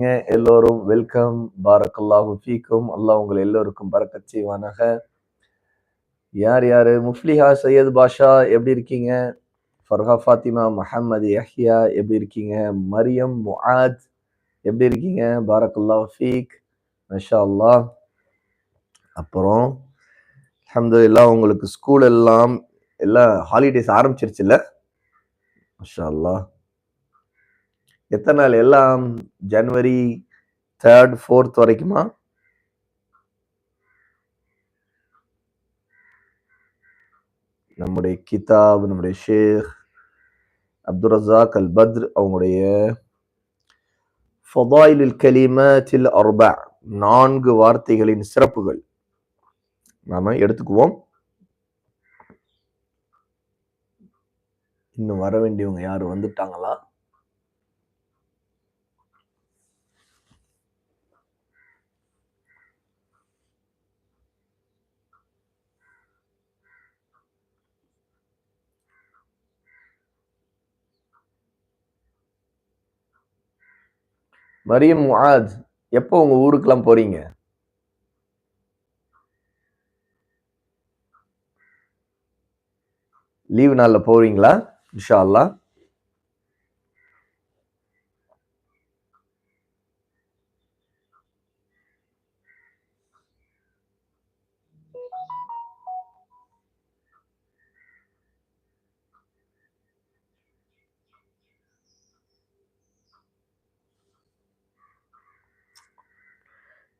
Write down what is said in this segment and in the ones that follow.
எல்லோரும் வெல்கம். பாரக்கல்லாஹு ஃபீக்கும். அல்லாஹ் உங்கள் எல்லோருக்கும் பரக்கத் செய்வானாக. யார் யார்? முஃப்லிஹா சையத் பாஷா எப்படி இருக்கீங்க? ஃபர்ஹா ஃபாத்திமா மஹமது யஹ்யா எப்படி இருக்கீங்க? மரியம் முஆத் எப்படி இருக்கீங்க? பாரக்கல்லாஹு ஃபீக் மஷா அல்லாஹ் அப்புறம் அல்ஹம்துலில்லாஹ் உங்களுக்கு ஸ்கூல் எல்லாம் எல்லாம் ஹாலிடேஸ் ஆரம்பிச்சிருச்சுல்ல? மஷா அல்லாஹ் எத்தனை நாள்? எல்லாம் ஜனவரி தேர்ட் ஃபோர்த் வரைக்குமா? நம்முடைய கிதாப் நம்முடைய Sheikh Abdul Razzaq al Badr அவங்களுடைய ஃபதாயிலில் கலிமத்தில் அர்பா நான்கு வார்த்தைகளின் சிறப்புகள். நாம எடுத்துக்குவோம். இன்னும் வர வேண்டியவங்க யாரும் வந்துட்டாங்களா? மரியம் முஆத் எப்போ உங்க ஊருக்கெல்லாம் போறீங்க? லீவு நாளில் போவீங்களா இன்ஷா அல்லா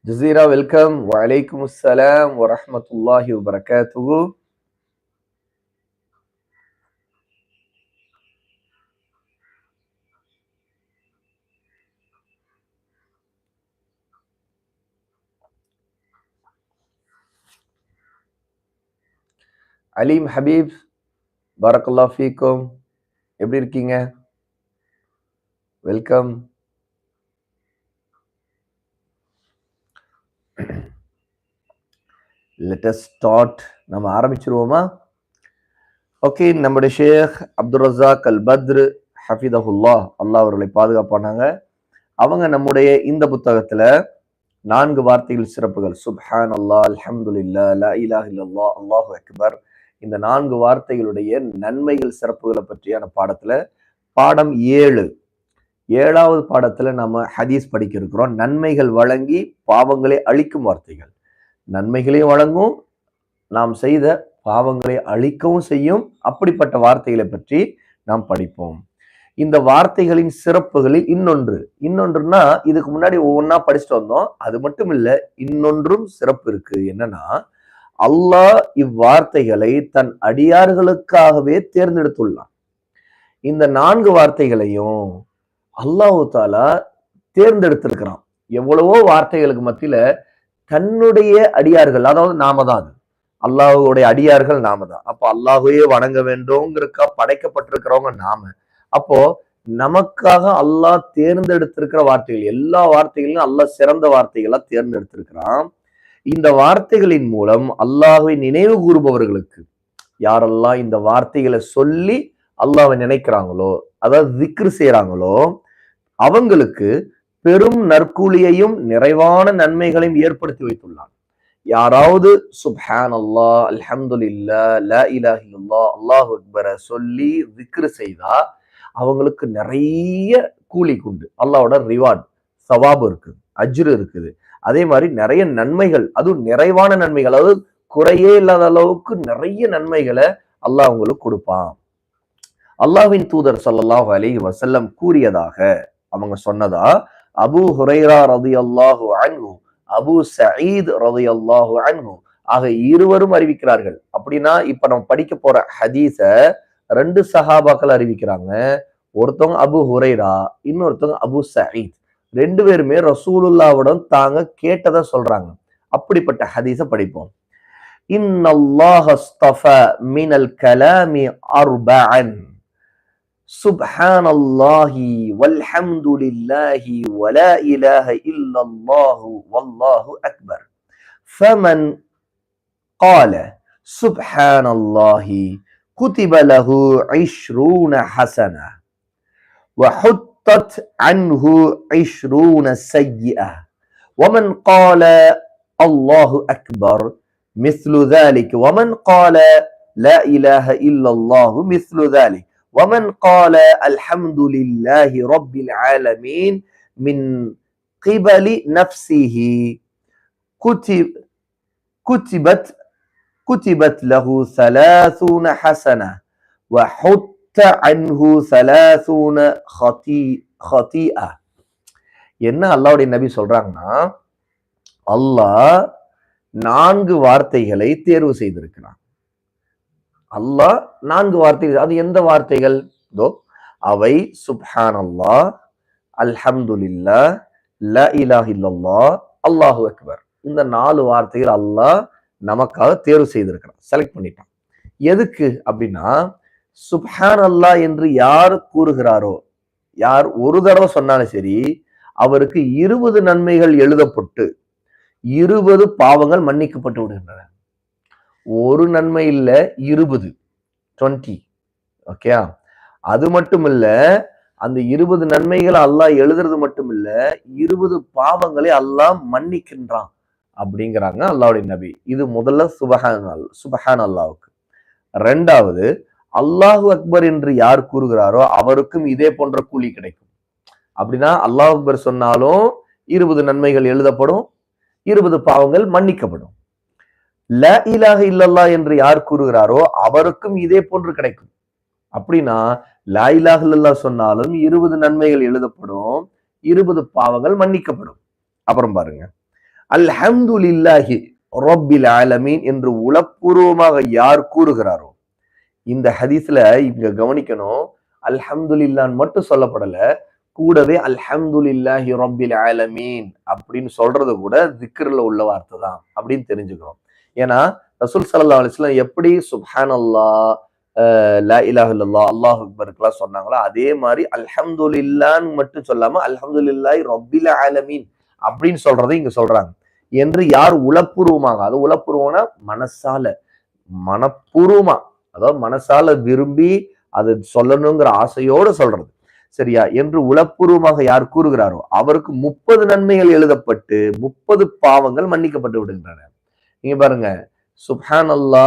ஜசீரா வெல்கம் வலைக்கும் அஸ்ஸலாம் வரஹ்மத்துல்லாஹி வபரகாத்துஹு அலீம் ஹபீப் பரக்கல்லா ஃபீக்கும் எப்படி இருக்கீங்க? வெல்கம் லெட்டஸ் ஸ்டார்ட் நம்ம ஆரம்பிச்சிருவோமா? ஓகே நம்முடைய Sheikh Abdul Razzaq al Badr ஹஃபிதஹுல்லா அல்லாஹ் அவர்களை பாதுகாப்பானாங்க. அவங்க நம்முடைய இந்த புத்தகத்துல நான்கு வார்த்தைகள் சிறப்புகள். சுப்ஹான் அல்லாஹ் அல்ஹம்துலில்லா லா இல்லா இல்லல்லாஹ் அல்லாஹு அக்பர். இந்த நான்கு வார்த்தைகளுடைய நன்மைகள் சிறப்புகளை பற்றியான பாடத்துல பாடம் ஏழு. ஏழாவது பாடத்துல நம்ம ஹதீஸ் படிக்க இருக்கிறோம். நன்மைகள் வழங்கி பாவங்களை அழிக்கும் வார்த்தைகள். நன்மைகளையும் வழங்கும். நாம் செய்த பாவங்களை அழிக்கவும் செய்யும். அப்படிப்பட்ட வார்த்தைகளை பற்றி நாம் படிப்போம். இந்த வார்த்தைகளின் சிறப்புகளில் இன்னொன்று. இன்னொன்றுனா இதுக்கு முன்னாடி ஒவ்வொன்றா படிச்சுட்டு வந்தோம். அது மட்டும் இல்லை இன்னொன்றும் சிறப்பு இருக்கு. என்னன்னா அல்லாஹ் இவ்வார்த்தைகளை தன் அடியார்களுக்காகவே தேர்ந்தெடுத்துள்ளான். இந்த நான்கு வார்த்தைகளையும் அல்லாஹு தாலா தேர்ந்தெடுத்திருக்கிறான். எவ்வளவோ வார்த்தைகளுக்கு மத்தியில தன்னுடைய அடியார்கள் அதாவது நாம தான் அது. அல்லாஹுடைய அடியார்கள் நாம தான். அப்போ அல்லாஹுவே வணங்க வேண்டும்ங்கிறக்கா படைக்கப்பட்டிருக்கிறவங்க நாம. அப்போ நமக்காக அல்லாஹ் தேர்ந்தெடுத்திருக்கிற வார்த்தைகள் எல்லா வார்த்தைகளையும் அல்லாஹ் சிறந்த வார்த்தைகளா தேர்ந்தெடுத்திருக்கிறான். இந்த வார்த்தைகளின் மூலம் அல்லாஹுவை நினைவு கூறுபவர்களுக்கு யாரெல்லாம் இந்த வார்த்தைகளை சொல்லி அல்லாவை நினைக்கிறாங்களோ அதாவது திக்ரு செய்யறாங்களோ அவங்களுக்கு பெரும் நற்கூலியையும் நிறைவான நன்மைகளையும் ஏற்படுத்தி வைத்துள்ளான். யாராவது சுப்ஹான் அல்லா அல்ஹம்துல்லா லா இலாஹ அல்லாஹ் அக்பர சொல்லி விக்ரு செய்தா அவங்களுக்கு நிறைய கூலி உண்டு. அல்லாவோட ரிவார்ட் சவாபு இருக்குது அஜ்ரு இருக்குது. அதே மாதிரி நிறைய நன்மைகள் அதுவும் நிறைவான நன்மைகள் அதாவது குறையே இல்லாத அளவுக்கு நிறைய நன்மைகளை அல்லாஹ் அவங்களுக்கு கொடுப்பான். அல்லாஹ்வின் தூதர் சல்லாஹ் அலி வசல்லம் கூறியதாக அவங்க சொன்னதா அபு ஹுரைரா ரதி அல்லாஹு அன்ஹு அபு சயீத் ரதி அல்லாஹு அன்ஹு ஆக இருவரும் அறிவிக்கிறார்கள். அப்படின்னா இப்ப நம்ம படிக்க போற ஹதீஸ ரெண்டு சஹாபாக்கள் அறிவிக்கிறாங்க. ஒருத்தவங்க அபு ஹுரைரா இன்னொருத்தவங்க அபு சயீத். ரெண்டு பேருமே ரசூலுல்லாவிடம் தாங்க கேட்டதை சொல்றாங்க. அப்படிப்பட்ட ஹதீஸ படிப்போம். இன் அல்லாஹ் மினல் கலாமி அர்பன் سبحان الله والحمد لله ولا إله إلا الله والله أكبر. فمن قال سبحان الله كتب له عشرون حسنة وحط حطت عنه عشرون سيئة ومن قال الله أكبر مثل ذلك ومن قال لا إله إلا الله مثل ذلك ومن قال الحمد لله رب العالمين من قبل نفسه كتب كتبت كتبت له ثلاثون حسنة وحط عنه ثلاثون خطي خطيئة என்ன அல்லாவுடைய நபி சொல்றாங்கன்னா அல்லாஹ் நான்கு வார்த்தைகளை தேர்வு செய்திருக்கிறான் அல்லாஹ் நான்கு வார்த்தைகள் அது எந்த வார்த்தைகள்? தோ அவை சுப்ஹான் அல்லாஹ் அல்ஹம்துலில்லா ல இலாஹ அல்லாஹு அக்பர். இந்த நாலு வார்த்தைகள் அல்லாஹ் நமக்காக தேர்வு செய்திருக்கிறான் செலக்ட் பண்ணிட்டான். எதுக்கு அப்படின்னா சுப்ஹான் அல்லாஹ் என்று யார் கூறுகிறாரோ யார் ஒரு தடவை சொன்னாலும் சரி அவருக்கு இருபது நன்மைகள் எழுதப்பட்டு இருபது பாவங்கள் மன்னிக்கப்பட்டு விடுகின்றன. ஒரு நன்மை இல்லை இருபது. டுவெண்ட்டி ஓகே அது மட்டும் இல்லை அந்த இருபது நன்மைகளை அல்லாஹ் எழுதுறது மட்டும் இல்ல இருபது பாவங்களை அல்லாஹ் மன்னிக்கின்றான் அப்படிங்கிறாங்க அல்லாவுடைய நபி. இது முதல்ல சுபஹான் அல் சுபஹான் அல்லாவுக்கு ரெண்டாவது அல்லாஹு அக்பர் என்று யார் கூறுகிறாரோ அவருக்கும் இதே போன்ற கூலி கிடைக்கும். அப்படின்னா அல்லாஹ் அக்பர் சொன்னாலும் இருபது நன்மைகள் எழுதப்படும் இருபது பாவங்கள் மன்னிக்கப்படும். ல இலாக இல்லல்லா என்று யார் கூறுகிறாரோ அவருக்கும் இதே போன்று கிடைக்கும். அப்படின்னா லா இலாக இல்லல்லா சொன்னாலும் இருபது நன்மைகள் எழுதப்படும் இருபது பாவங்கள் மன்னிக்கப்படும். அப்புறம் பாருங்க. அல்ஹம்துலில்லாஹி ரொப்பில் ஆலமீன் என்று உளப்பூர்வமாக யார் கூறுகிறாரோ. இந்த ஹதீஸ்ல இங்க கவனிக்கணும் அல்ஹம்துலில்லான்னு மட்டும் சொல்லப்படல கூடவே அல்ஹம்துலில்லாஹி ரொப்பில் ஆலமீன் அப்படின்னு சொல்றது கூட திக்ரில் உள்ள வார்த்தை தான் அப்படின்னு தெரிஞ்சுக்கிறோம். ஏன்னா ரசூல் சல்லா அலிஸ்லாம் எப்படி சுஹான் அல்லா லா இலாஹுல்லா அல்லாஹ் அக்பருக்குலாம் சொன்னாங்களோ அதே மாதிரி அல்ஹம்துலில்லான்னு மட்டும் சொல்லாம அல்ஹம்துலில்லாஹி ரொப்பில் ஆலமீன் அப்படின்னு சொல்றதை இங்க சொல்றாங்க. என்று யார் உளப்பூர்வமாக? அது உளப்பூர்வம்னா மனசால மனப்பூர்வமா அதாவது மனசால விரும்பி அது சொல்லணுங்கிற ஆசையோடு சொல்றது. சரியா? என்று உளப்பூர்வமாக யார் கூறுகிறாரோ அவருக்கு முப்பது நன்மைகள் எழுதப்பட்டு முப்பது பாவங்கள் மன்னிக்கப்பட்டு விடுகின்றன. நீங்க பாருங்க. சுப்ஹான் அல்லா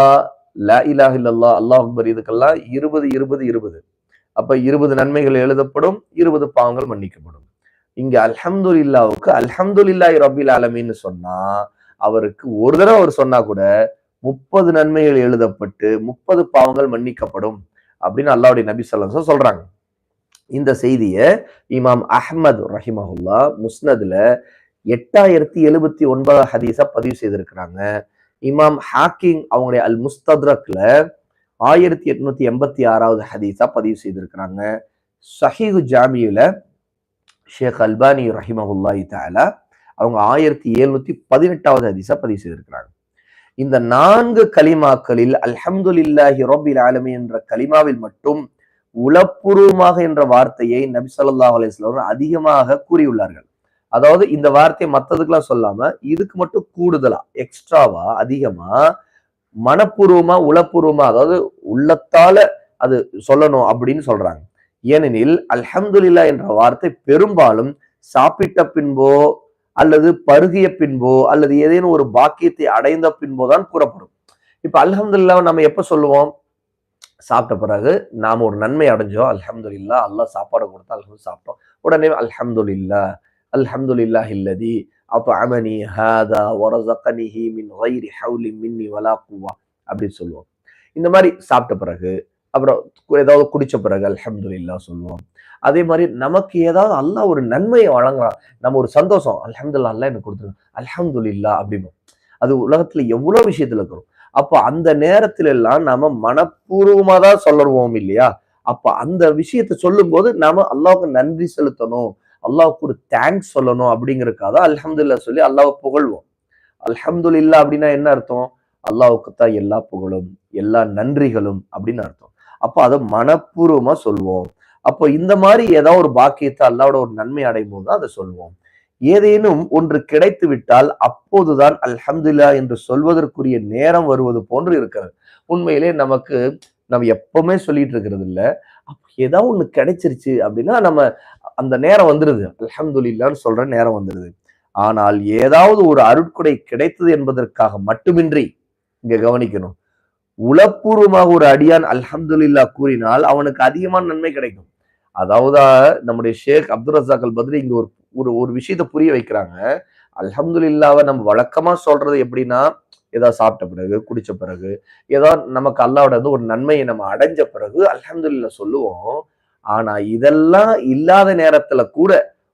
லா இலாஹ் இல்லல்லா அல்லாஹ் அக்பர் இதுக்கெல்லாம் இருபது இருபது இருபது. அப்ப இருபது நன்மைகள் எழுதப்படும் இருபது பாவங்கள் மன்னிக்கப்படும். இங்க அல்ஹம்து இல்லாவுக்கு அல்ஹம்து இல்லாஹி ரபில் ஆலமின்னு சொன்னா அவருக்கு ஒரு தடவை அவர் சொன்னா கூட முப்பது நன்மைகள் எழுதப்பட்டு முப்பது பாவங்கள் மன்னிக்கப்படும் அப்படின்னு அல்லாவுடைய நபி சொல்லா சொல்றாங்க. இந்த செய்தியை இமாம் அஹமது ரஹிமஹுல்லா முஸ்னதுல எட்டாயிரத்தி எழுபத்தி ஒன்பதாம் ஹதீஸா பதிவு செய்திருக்கிறாங்க. இமாம் ஹாக்கிங் அவங்களுடைய அல் முஸ்தத்ரக்ல ஆயிரத்தி எட்நூத்தி எண்பத்தி ஆறாவது ஹதீஸா பதிவு செய்திருக்கிறாங்க. சஹீஹு ஜாமியில ஷேக் அல்பானி ரஹிமஹுல்லாஹி தாலா அவங்க ஆயிரத்தி எழுநூத்தி பதினெட்டாவது ஹதீஸா பதிவு செய்திருக்கிறாங்க. இந்த நான்கு கலிமாக்களில் அல்ஹம்துலில்லாஹி ரபில் ஆலமி என்ற கலிமாவில் மட்டும் உளப்பூர்வமாக என்ற வார்த்தையை நபி சொல்லாஹ் அலிஸ்லாம் அதிகமாக கூறியுள்ளார்கள். அதாவது இந்த வார்த்தையை மற்றதுக்கெல்லாம் சொல்லாம இதுக்கு மட்டும் கூடுதலா எக்ஸ்ட்ராவா அதிகமா மனப்பூர்வமா உளப்பூர்வமா அதாவது உள்ளத்தால அது சொல்லணும் அப்படின்னு சொல்றாங்க. ஏனெனில் அல்ஹம்துலில்லா என்ற வார்த்தை பெரும்பாலும் சாப்பிட்ட பின்போ அல்லது பருகிய பின்போ அல்லது ஏதேனும் ஒரு பாக்கியத்தை அடைந்த பின்போ தான் கூறப்படும். இப்ப அல்ஹம்துல்லா நம்ம எப்ப சொல்லுவோம்? சாப்பிட்ட பிறகு நாம ஒரு நன்மை அடைஞ்சோம் அல்ஹம்துல்லா அல்லாஹ் சாப்பாடு கொடுத்தா அல்ஹம் சாப்பிட்டோம். உடனே அல்ஹம்துல்லா அல்ஹம்துலில்லா இல்லதி அமனி ஹாதா ஒரசகனிஹி மின் வைரி ஹவுலி மின்னி வலா குவா அப்படின்னு சொல்லுவோம். இந்த மாதிரி சாப்பிட்ட பிறகு அப்புறம் ஏதாவது குடிச்ச பிறகு அல்ஹம்துல்லா சொல்லுவோம். அதே மாதிரி நமக்கு ஏதாவது அல்லாஹ் ஒரு நன்மையை வழங்கலாம். நம்ம ஒரு சந்தோஷம் அல்ஹம்துல்லா அல்ல எனக்கு கொடுத்துருங்க. அல்ஹம்துல்லா அப்படின்னு. அது உலகத்துல எவ்வளவு விஷயத்துல இருக்கிறோம். அப்போ அந்த நேரத்துல எல்லாம் நாம மனப்பூர்வமா தான் சொல்லுவோம் இல்லையா? அப்ப அந்த விஷயத்த சொல்லும் போது நாம அல்லாவுக்கு நன்றி செலுத்தணும். அல்லாவுக்கு ஒரு தேங்க்ஸ் சொல்லணும் அப்படிங்கிறக்காக அல்ஹம்துல்லா சொல்லி அல்லாவை புகழ்வோம். அல்ஹம்துல்லா அப்படின்னா என்ன அர்த்தம்? அல்லாவுக்கு தான் எல்லா புகழும் எல்லா நன்றிகளும் அப்படின்னு அர்த்தம். அப்போ அதை மனப்பூர்வமா சொல்லுவோம் அப்போ இந்த மாதிரி ஏதாவது ஒரு பாக்கியத்தை அல்லாவோட ஒரு நன்மை அடையும் போது தான் அதை சொல்லுவோம் ஏதேனும் ஒன்று கிடைத்து விட்டால் அப்போதுதான் அல்ஹம்துல்லா என்று சொல்வதற்குரிய நேரம் வருவது போன்று இருக்கிறது. உண்மையிலே நமக்கு நம்ம எப்பவுமே சொல்லிட்டு இருக்கிறது இல்ல. அப்போ ஏதாவது ஒண்ணு கிடைச்சிருச்சு அப்படின்னா நம்ம அந்த நேரம் வந்துடுது அலமதுல்லான்னு சொல்ற நேரம் வந்துடுது ஆனால் ஏதாவது ஒரு அருட்கொடை கிடைத்தது என்பதற்காக மட்டுமின்றி இங்க கவனிக்கணும். உளப்பூர்வமாக ஒரு அடியான் அல்ஹம்துல்லா கூறினால் அவனுக்கு அதிகமான நன்மை கிடைக்கும். அதாவது நம்முடைய Sheikh Abdul Razzaq al Badr இங்க ஒரு ஒரு ஒரு விஷயத்த புரிய வைக்கிறாங்க. அல்ஹம்துல்லாவை நம்ம வழக்கமா சொல்றது எப்படின்னா ஏதாவது சாப்பிட்ட பிறகு குடிச்ச பிறகு ஏதோ நமக்கு அல்லாவோட வந்து ஒரு நன்மையை நம்ம அடைஞ்ச பிறகு அல்ஹம்துல்லா சொல்லுவோம். ஆனா இதெல்லாம் இல்லாத நேரத்துல கூட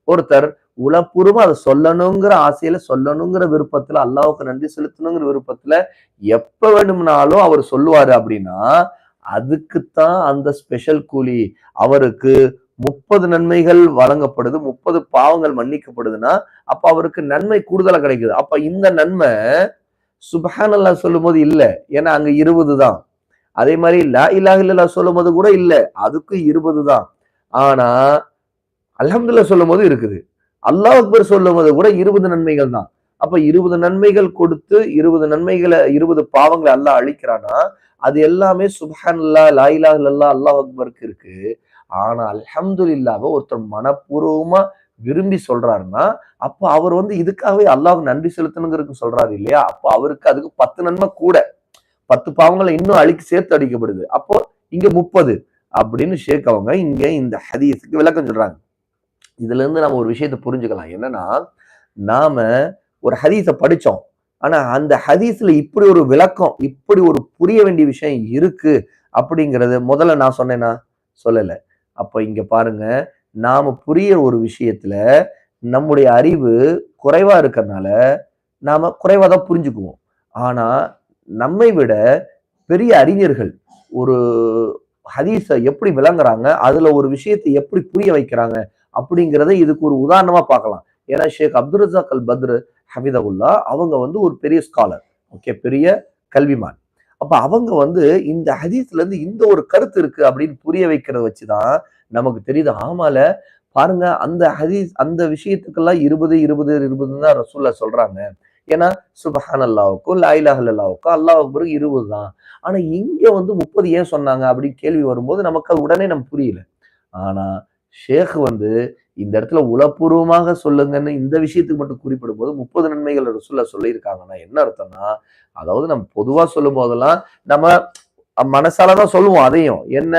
ஒருத்தர் உளப்பூர்வமா அதை சொல்லணுங்கிற ஆசையில சொல்லணுங்கிற விருப்பத்துல அல்லாவுக்கு நன்றி செலுத்தணுங்கிற விருப்பத்துல எப்ப வேணும்னாலும் அவர் சொல்லுவாரு அப்படின்னா அதுக்குத்தான் அந்த ஸ்பெஷல் கூலி அவருக்கு முப்பது நன்மைகள் வழங்கப்படுது முப்பது பாவங்கள் மன்னிக்கப்படுதுன்னா அப்ப அவருக்கு நன்மை கூடுதலா கிடைக்குது. அப்ப இந்த நன்மை சுபஹானல்லா சொல்லும் போது இல்லை. ஏன்னா அங்க இருபது தான். அதே மாதிரி லா இலாஹ இல்லல்லா சொல்லும் போது கூட இல்ல. அதுக்கு இருபது தான். ஆனா அல்ஹம்துல்லா சொல்லும் போது இருக்குது. அல்லாஹ் அக்பர் சொல்லும் போது கூட இருபது நன்மைகள் தான். அப்ப இருபது நன்மைகள் கொடுத்து இருபது நன்மைகளை இருபது பாவங்களை அல்லாஹ் அழிக்கிறானா அது எல்லாமே சுபஹான்லா லா இல்லா இல்லல்லா அல்லாஹ் அக்பருக்கு இருக்கு. ஆனா அல்ஹம்துலில்லாஹ் ஒருத்தர் மனப்பூர்வமா விரும்பி சொல்றாருன்னா அப்ப அவர் வந்து இதுக்காகவே அல்லாஹ் நன்றி செலுத்தணுங்கிறதுக்கு சொல்றாரு இல்லையா? அப்போ அவருக்கு அதுக்கு பத்து நன்மை கூட. பத்து பாவங்களை இன்னும் அழிக்கு சேர்த்து அடிக்கப்படுது. அப்போ இங்க முப்பது அப்படின்னு ஷேக் அவங்க இங்க இந்த ஹதீஸுக்கு விளக்கம் சொல்றாங்க. இதுல இருந்து நம்ம ஒரு விஷயத்தை புரிஞ்சுக்கலாம். என்னன்னா நாம ஒரு ஹதீஸை படிச்சோம். ஆனா அந்த ஹதீஸ்ல இப்படி ஒரு விளக்கம் இப்படி ஒரு புரிய வேண்டிய விஷயம் இருக்கு அப்படிங்கிறது முதல்ல நான் சொன்னேன்னா சொல்லல. அப்ப இங்க பாருங்க நாம புரிய ஒரு விஷயத்துல நம்முடைய அறிவு குறைவா இருக்கிறதுனால நாம குறைவா தான் புரிஞ்சுக்குவோம். ஆனா நம்மை விட பெரிய அறிஞர்கள் ஒரு ஹதீஸை எப்படி விளங்குறாங்க அதுல ஒரு விஷயத்தை எப்படி புரிய வைக்கிறாங்க அப்படிங்கிறத இதுக்கு ஒரு உதாரணமா பார்க்கலாம். ஏன்னா Sheikh Abdul Razzaq al Badr ஹமிதகுல்லா அவங்க வந்து ஒரு பெரிய ஸ்காலர் ஓகே பெரிய கல்விமான். அப்ப அவங்க வந்து இந்த ஹதீஸ்ல இருந்து இந்த ஒரு கருத்து இருக்கு அப்படின்னு புரிய வைக்கிறத வச்சுதான் நமக்கு தெரியுது. ஆமால பாருங்க அந்த ஹதீஸ் அந்த விஷயத்துக்கெல்லாம் இருபது இருபது இருபதுன்னு தான் ரசூல்லா சொல்றாங்க. ஏன்னா சுபஹான் அல்லாவுக்கும் லாயிலாஹ் அல்லாவுக்கும் அல்லாஹ் அக்பருக்கு இருபது தான். ஆனா இங்க வந்து முப்பது ஏன் சொன்னாங்க அப்படின்னு கேள்வி வரும்போது நமக்கு அது உடனே நம்ம புரியல. ஆனா ஷேக் வந்து இந்த இடத்துல உளப்பூர்வமாக சொல்லுங்கன்னு இந்த விஷயத்துக்கு மட்டும் குறிப்பிடும் போது முப்பது நன்மைகள் ரசூல்லா சொல்லியிருக்காங்கன்னா என்ன அர்த்தம்னா அதாவது நம்ம பொதுவா சொல்லும் போதெல்லாம் நம்ம மனசாலதான் சொல்லுவோம் அதையும். என்ன?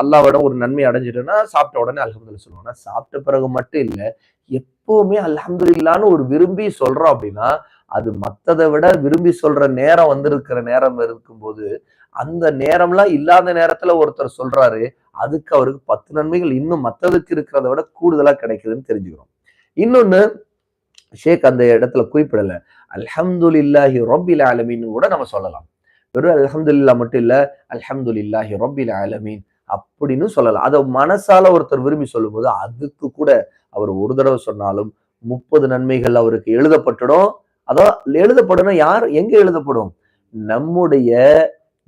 அல்லாவோட ஒரு நன்மை அடைஞ்சிட்டோம்னா சாப்பிட்ட உடனே அலமதுல்லா சொல்லுவோம் ஆனால் சாப்பிட்ட பிறகு மட்டும் இல்லை எப்பவுமே அலமதுல்லான்னு ஒரு விரும்பி சொல்றோம் அப்படின்னா அது மற்றதை விட விரும்பி சொல்ற நேரம் வந்திருக்கிற நேரம் இருக்கும்போது அந்த நேரம்லாம் இல்லாத நேரத்துல ஒருத்தர் சொல்றாரு அதுக்கு அவருக்கு பத்து நன்மைகள் இன்னும் மற்றதுக்கு இருக்கிறத விட கூடுதலா கிடைக்குதுன்னு தெரிஞ்சுக்கிறோம். இன்னொன்னு ஷேக் அந்த இடத்துல குறிப்பிடல. அல்ஹம்துலில்லாஹி ரப்பில் ஆலமின்னு கூட நம்ம சொல்லலாம். வெறும் அல்ஹம்துலில்லா மட்டும் இல்லை அல்ஹம்துலில்லாஹி ரப்பில் ஆலமீன் அப்படின்னு சொல்லலாம். அதை மனசால ஒருத்தர் விரும்பி சொல்லும்போது அதுக்கு கூட அவர் ஒரு தடவை சொன்னாலும் முப்பது நன்மைகள் அவருக்கு எழுதப்பட்டுடும். அதான் எழுதப்படணும் யார் எங்க எழுதப்படும்? நம்முடைய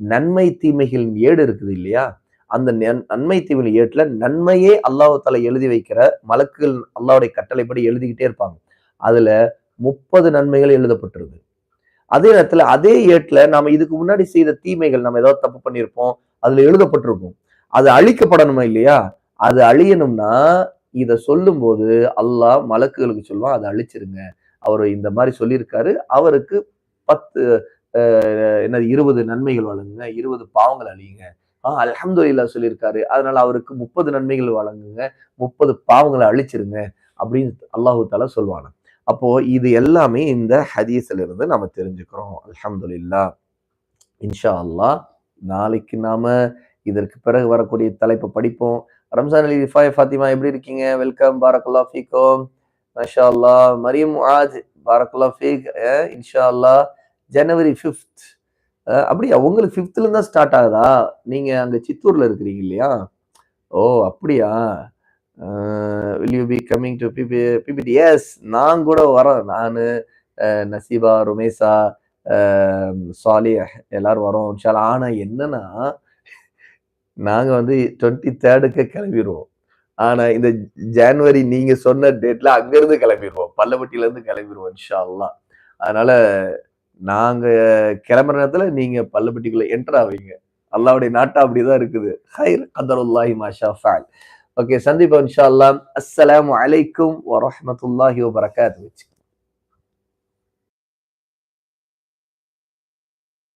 நன்மை தீமைகளின் ஏடு இருக்குது இல்லையா? அந்த நன்மை தீமை ஏட்டுல நன்மையே அல்லாஹால எழுதி வைக்கிற மலக்குகள் அல்லாவுடைய கட்டளைப்படி எழுதிக்கிட்டே இருப்பாங்க. அதுல முப்பது நன்மைகள் எழுதப்பட்டிருக்கு அதே நேரத்தில் அதே ஏட்டில் நம்ம இதுக்கு முன்னாடி செய்த தீமைகள் நம்ம ஏதாவது தப்பு பண்ணியிருப்போம் அதில் எழுதப்பட்டிருக்கும். அது அழிக்கப்படணுமா இல்லையா? அது அழியணும்னா இதை சொல்லும்போது அல்லாஹ் மலக்குகளுக்கு சொல்லுவான் அதை அழிச்சிருங்க. அவர் இந்த மாதிரி சொல்லியிருக்காரு. அவருக்கு பத்து என்னது இருபது நன்மைகள் வழங்குங்க இருபது பாவங்கள் அழியுங்க. ஆஹ் அலமதுல்லா சொல்லியிருக்காரு. அதனால அவருக்கு முப்பது நன்மைகள் வழங்குங்க முப்பது பாவங்களை அழிச்சிருங்க அப்படின்னு அல்லாஹு தாலா சொல்லுவாங்க அப்போ இது எல்லாமே இந்த ஹதீஸ்ல இருந்து நம்ம தெரிஞ்சுக்கிறோம். அல்ஹம்துலில்லா. இன்ஷா அல்லாஹ் நாளைக்கு நாம இதற்கு பிறகு வரக்கூடிய தலைப்பை படிப்போம். ரம்சான் அலி ரிஃபாய் ஃபாத்திமா எப்படி இருக்கீங்க? வெல்கம் பாரக்குல்லா ஃபீக்கும். மஷா அல்லா மரியம் ஆஜ் பாரக்குல்லா ஃபீக் இன்ஷா அல்லா ஜனவரி ஃபிஃப்த். அப்படியா? உங்களுக்கு ஃபிஃப்த்லேருந்து தான் ஸ்டார்ட் ஆகுதா? நீங்க அங்க சித்தூர்ல இருக்கிறீங்க இல்லையா? ஓ அப்படியா? Will you be coming to BP PPT S நான் கூட வரேன் நான் uh, நசீபா ருமேசா um, சாலி எல்லாரும் வரோம் இன்ஷால்லா ஆனால் என்னன்னா நாங்கள் வந்து டுவெண்ட்டி தேர்டுக்கு கிளம்பிடுவோம் ஆனால் இந்த ஜான்வரி நீங்கள் சொன்ன டேட்டில் அங்கேருந்து கிளம்பிடுவோம் பல்லப்பட்டியிலேருந்து கிளம்பிடுவோம் இன்ஷா அல்லா நாங்கள் கிளம்புற நேரத்தில் நீங்கள் பல்லப்பட்டிக்குள்ளே என்டர் ஆவீங்க. அல்லாவுடைய நாட்டா அப்படிதான் இருக்குது. ஹைர் கதருல்லாஹி மாஷா ஃபேல் ஓகே சந்திப்போம் இன்ஷா அல்லாஹ் அஸ்ஸலாமு அலைக்கும் வரஹ்மத்துல்லாஹி வபரகாத்துஹு